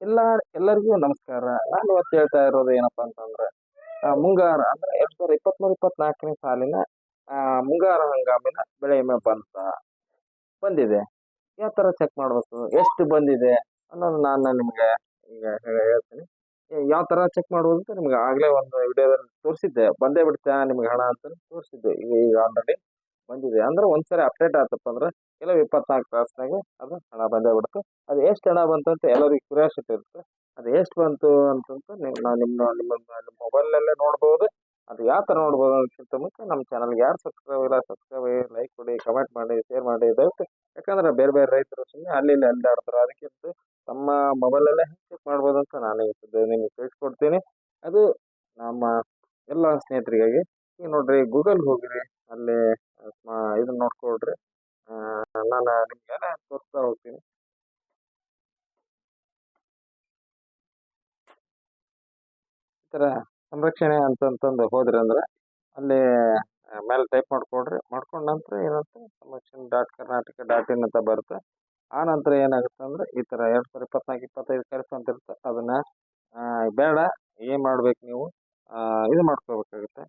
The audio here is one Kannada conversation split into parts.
ಎಲ್ಲ, ಎಲ್ಲರಿಗೂ ನಮಸ್ಕಾರ. ನಾನು ಇವತ್ತು ಹೇಳ್ತಾ ಇರೋದು ಏನಪ್ಪಾ ಅಂತಂದ್ರೆ ಮುಂಗಾರ ಅಂದ್ರೆ ಎರಡ್ ಸಾವಿರದ ಇಪ್ಪತ್ಮೂರು, ಇಪ್ಪತ್ನಾಲ್ಕನೇ ಸಾಲಿನ ಮುಂಗಾರು ಹಂಗಾಮಿನ ಬೆಳೆ ವಿಮೆ ಬಂತ, ಬಂದಿದೆ. ಯಾವ ತರ ಚೆಕ್ ಮಾಡ್ಬೇಕು? ಎಷ್ಟು ಬಂದಿದೆ ಅನ್ನೋದು ನಾನು ನಿಮ್ಗೆ ಈಗ ಹೇಳ್ತೀನಿ. ಯಾವ ತರ ಚೆಕ್ ಮಾಡ್ಬೋದು ಅಂತ ನಿಮ್ಗೆ ಆಗ್ಲೇ ಒಂದು ವಿಡಿಯೋದಲ್ಲಿ ತೋರಿಸಿದ್ದೆ. ಬಂದೇ ಬಿಡ್ತಾ ನಿಮ್ಗೆ ಹಣ ಅಂತ ತೋರಿಸಿದ್ದೆ. ಈಗ ಈಗ ಆಲ್ರೆಡಿ ಬಂದಿದೆ. ಅಂದ್ರೆ ಒಂದ್ಸರಿ ಅಪ್ಡೇಟ್ ಆತಪ್ಪ ಅಂದ್ರೆ ಕೆಲವು ಇಪ್ಪತ್ನಾಲ್ಕು ತಾಸ್ನಾಗ ಅದು ಹಣ ಬಂದೇ ಬಿಡುತ್ತೆ ಅದು ಎಷ್ಟು ಹಣ ಬಂತು ಅಂತ ಎಲ್ಲರಿಗೂ ಕ್ಯೂರಿಯಾಸಿಟಿ ಇರುತ್ತೆ. ಅದು ಎಷ್ಟು ಬಂತು ಅಂತಂತ ನೀವು ನಿಮ್ಮ ನಿಮ್ಮ ನಿಮ್ಮ ಮೊಬೈಲಲ್ಲೇ ನೋಡ್ಬೋದು. ಅದು ಯಾವ ಥರ ನೋಡ್ಬೋದು ಅನ್ನೋಕ್ಕಿಂತ ಮುಂಚೆ ನಮ್ಮ ಚಾನಲ್ಗೆ ಯಾರು ಸಬ್ಸ್ಕ್ರೈಬ್ ಇಲ್ಲ ಸಬ್ಸ್ಕ್ರೈಬ್ ಲೈಕ್ ಕೊಡಿ ಕಮೆಂಟ್ ಮಾಡಿ ಶೇರ್ ಮಾಡಿ ದಯವಿಟ್ಟು. ಯಾಕಂದ್ರೆ ಬೇರೆ ಬೇರೆ ರೈತರು ಸುಮ್ಮನೆ ಅಲ್ಲಿ ಇಲ್ಲಿ ಅಲ್ಲಾಡ್ತಾರೆ ಅದಕ್ಕಿಂತ ತಮ್ಮ ಮೊಬೈಲಲ್ಲೇ ಚೆಕ್ ಮಾಡ್ಬೋದು ಅಂತ ನಾನು ನಿಮಗೆ ತಿಳಿಸ್ಕೊಡ್ತೀನಿ. ಅದು ನಮ್ಮ ಎಲ್ಲ ಸ್ನೇಹಿತರಿಗಾಗಿ, ಈಗ ನೋಡ್ರಿ ಗೂಗಲ್ಗೆ ಹೋಗಿರಿ ಅಲ್ಲಿ ಇದನ್ನ ನೋಡ್ಕೊಳ್ರಿ. ನಾನು ನಿಮ್ಗೆ ತೋರಿಸ್ತಾ ಹೋಗ್ತೀನಿ. ಈ ಸಂರಕ್ಷಣೆ ಅಂತಂತಂದು ಹೋದ್ರಿ ಅಂದ್ರೆ ಅಲ್ಲಿ ಮೇಲೆ ಟೈಪ್ ಮಾಡ್ಕೊಳ್ರಿ. ಮಾಡ್ಕೊಂಡ ನಂತರ ಏನಂತ ಸಂರಕ್ಷಣೆ ಡಾಟ್ ಕರ್ನಾಟಕ ಡಾಟ್ ಇನ್ ಅಂತ ಬರುತ್ತೆ. ಆ ನಂತರ ಏನಾಗುತ್ತೆ ಅಂದ್ರೆ ಈ ಥರ ಎರಡು ಸಾವಿರ ಇಪ್ಪತ್ನಾಲ್ಕು, ಇಪ್ಪತ್ತೈದು ಖರ್ಚು ಅಂತ ಇರುತ್ತೆ. ಅದನ್ನ ಬೇಡ, ಏನು ಮಾಡ್ಬೇಕು ನೀವು ಇದು ಮಾಡ್ಕೋಬೇಕಾಗುತ್ತೆ.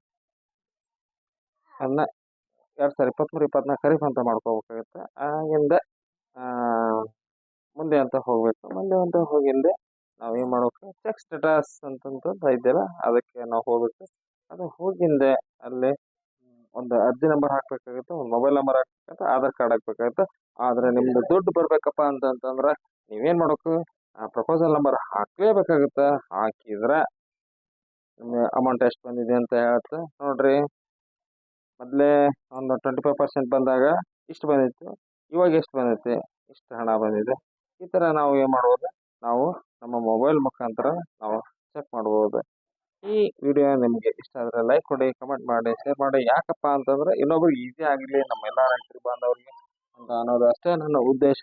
ಅದನ್ನ ಎರಡು ಸಾವಿರದ ಇಪ್ಪತ್ತ್ಮೂರು ಇಪ್ಪತ್ನಾಲ್ಕು ಖರೀಫ್ ಅಂತ ಮಾಡ್ಕೋಬೇಕಾಗುತ್ತೆ. ಆಗಿಂದ ಮುಂದೆ ಅಂತ ಹೋಗಬೇಕು. ಮುಂದೆ ಅಂತ ಹೋಗಿಂದೆ ನಾವು ಏನು ಮಾಡ್ಬೇಕು? ಚೆಕ್ ಸ್ಟೇಟಸ್ ಅಂತಂತಂದು ಐದೆಯಲ್ಲ ಅದಕ್ಕೆ ನಾವು ಹೋಗಬೇಕು. ಅದು ಹೋಗಿಂದೆ ಅಲ್ಲಿ ಒಂದು ಅರ್ಜಿ ನಂಬರ್ ಹಾಕ್ಬೇಕಾಗುತ್ತೆ, ಒಂದು ಮೊಬೈಲ್ ನಂಬರ್ ಹಾಕ್ಬೇಕಾಗುತ್ತೆ, ಆಧಾರ್ ಕಾರ್ಡ್ ಹಾಕ್ಬೇಕಾಗುತ್ತೆ. ಆದರೆ ನಿಮ್ದು ದುಡ್ಡು ಬರಬೇಕಪ್ಪ ಅಂತಂತಂದ್ರೆ ನೀವೇನು ಮಾಡ್ಬೇಕು? ಆ ಪ್ರಪೋಸಲ್ ನಂಬರ್ ಹಾಕಲೇಬೇಕಾಗುತ್ತೆ. ಹಾಕಿದ್ರೆ ನಿಮಗೆ ಅಮೌಂಟ್ ಎಷ್ಟು ಬಂದಿದೆ ಅಂತ ಹೇಳುತ್ತೆ. ನೋಡಿರಿ, ಮೊದಲೇ ಒಂದು ಟ್ವೆಂಟಿ ಫೈವ್ ಪರ್ಸೆಂಟ್ ಬಂದಾಗ ಇಷ್ಟು ಬಂದಿತ್ತು ಇವಾಗ ಎಷ್ಟು ಬಂದೈತೆ? ಇಷ್ಟು ಹಣ ಬಂದಿದೆ. ಈ ಥರ ನಾವು ಏನು ಮಾಡ್ಬೋದು? ನಾವು ನಮ್ಮ ಮೊಬೈಲ್ ಮುಖಾಂತರ ನಾವು ಚೆಕ್ ಮಾಡ್ಬೋದು. ಈ ವಿಡಿಯೋ ನಿಮಗೆ ಇಷ್ಟ ಆದರೆ ಲೈಕ್ ಕೊಡಿ ಕಮೆಂಟ್ ಮಾಡಿ ಶೇರ್ ಮಾಡಿ. ಯಾಕಪ್ಪ ಅಂತಂದ್ರೆ ಇನ್ನೊಬ್ರಿಗೆ ಈಸಿ ಆಗಲಿ ನಮ್ಮ ಎಲ್ಲ ರೈತರು ಬಾಂಧವ್ರಿಗೆ. ಅಂತ ಅನ್ನೋದು ಅಷ್ಟೇ ನನ್ನ ಉದ್ದೇಶ.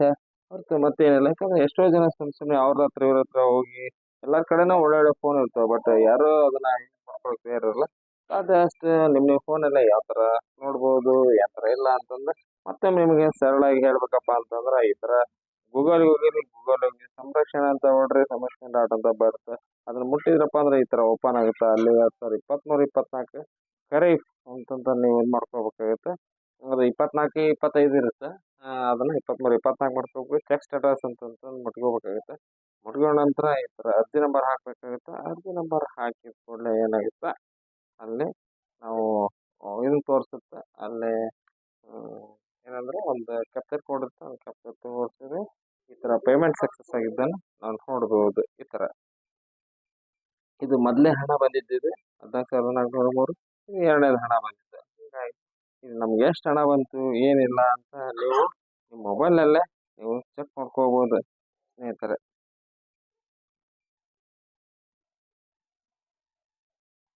ಹೊರತು ಮತ್ತೇನಿಲ್ಲ. ಯಾಕಂದರೆ ಎಷ್ಟೋ ಜನ ಸುಮ್ಮನೆ ಸುಮ್ಮನೆ ಅವ್ರ ಹತ್ರ ಇವ್ರ ಹತ್ರ ಹೋಗಿ ಎಲ್ಲರ ಕಡೆನೂ ಒಳ್ಳೊಳ್ಳೆ ಫೋನ್ ಇರ್ತವೆ. ಬಟ್ ಯಾರೂ ಅದನ್ನು ಮಾಡ್ಕೊಳಕ್ಕೆ ಇರಲ್ಲ ಸಾಧ್ಯ ಅಷ್ಟೇ ನಿಮ್ಮ ನಿಮ್ಮ ಫೋನಲ್ಲೇ ಯಾವ ಥರ ನೋಡ್ಬೋದು, ಯಾವ ಥರ ಇಲ್ಲ ಅಂತಂದ್ರೆ, ಮತ್ತೆ ನಿಮಗೆ ಸರಳಾಗಿ ಹೇಳ್ಬೇಕಪ್ಪ ಅಂತಂದ್ರೆ, ಈ ಥರ ಗೂಗಲ್ ಹೋಗಿರಿ ಗೂಗಲ್ ಹೋಗಿ ಸಂರಕ್ಷಣೆ ಅಂತ ನೋಡ್ರಿ, ಸಂರಕ್ಷಣೆ ಡಾಟ್ ಅಂತ ಬರುತ್ತೆ. ಅದನ್ನ ಮುಟ್ಟಿದ್ರಪ್ಪ ಅಂದ್ರೆ ಈ ಥರ ಓಪನ್ ಆಗುತ್ತೆ, ಅಲ್ಲಿ ಎರಡು ಸಾವಿರ ಇಪ್ಪತ್ತ್ಮೂರು ಇಪ್ಪತ್ನಾಲ್ಕು ಖರೀಫ್ ಅಂತಂತ ನೀವು ಏನು ಮಾಡ್ಕೋಬೇಕಾಗುತ್ತೆ. ಅದು ಇಪ್ಪತ್ನಾಲ್ಕು, ಇಪ್ಪತ್ತೈದು ಇರುತ್ತೆ. ಅದನ್ನ ಇಪ್ಪತ್ತ್ಮೂರು ಇಪ್ಪತ್ನಾಲ್ಕು ಮಾಡ್ಕೋಬೇಕು ಚೆಕ್ ಸ್ಟೇಟಸ್ ಅಂತಂತಂದು ಮುಟ್ಕೋಬೇಕಾಗುತ್ತೆ. ಮುಟ್ಕೊಂಡ ನಂತರ ಈ ಥರ ಅರ್ಜಿ ನಂಬರ್ ಹಾಕಬೇಕಾಗುತ್ತೆ. ಅರ್ಜಿ ನಂಬರ್ ಹಾಕಿದ ಕೂಡಲೇ ಏನಾಗುತ್ತೆ? ಅಲ್ಲಿ ನಾವು ಇದನ್ನ ತೋರಿಸುತ್ತೆ. ಅಲ್ಲಿ ಏನಂದ್ರೆ ಒಂದು ಕ್ಯಾಪ್ಚರ್ ಕೋಡ್ ಇರುತ್ತೆ ಒಂದು ಕ್ಯಾಪ್ಚರ್ ತೋರಿಸಿದ್ರೆ ಈ ಥರ ಪೇಮೆಂಟ್ ಸಕ್ಸಸ್ ಆಗಿದ್ದನ್ನು ನಾವು ನೋಡ್ಬೋದು ಈ ಥರ ಇದು ಮೊದಲೇ ಹಣ ಬಂದಿದ್ದಿದೆ ಹದಿನಾಲ್ಕು ಸಾವಿರದ ನಾಲ್ಕುನೂರ ಮೂರು ಇದು ಎರಡನೇದು ಹಣ ಬಂದಿದೆ. ಹೀಗಾಗಿ ಇದು ನಮ್ಗೆ ಎಷ್ಟು ಹಣ ಬಂತು, ಏನಿಲ್ಲ ಅಂತ ನೀವು ನಿಮ್ಮ ಮೊಬೈಲಲ್ಲೇ ನೀವು ಚೆಕ್ ಮಾಡ್ಕೋಬೋದು ಸ್ನೇಹಿತರೆ.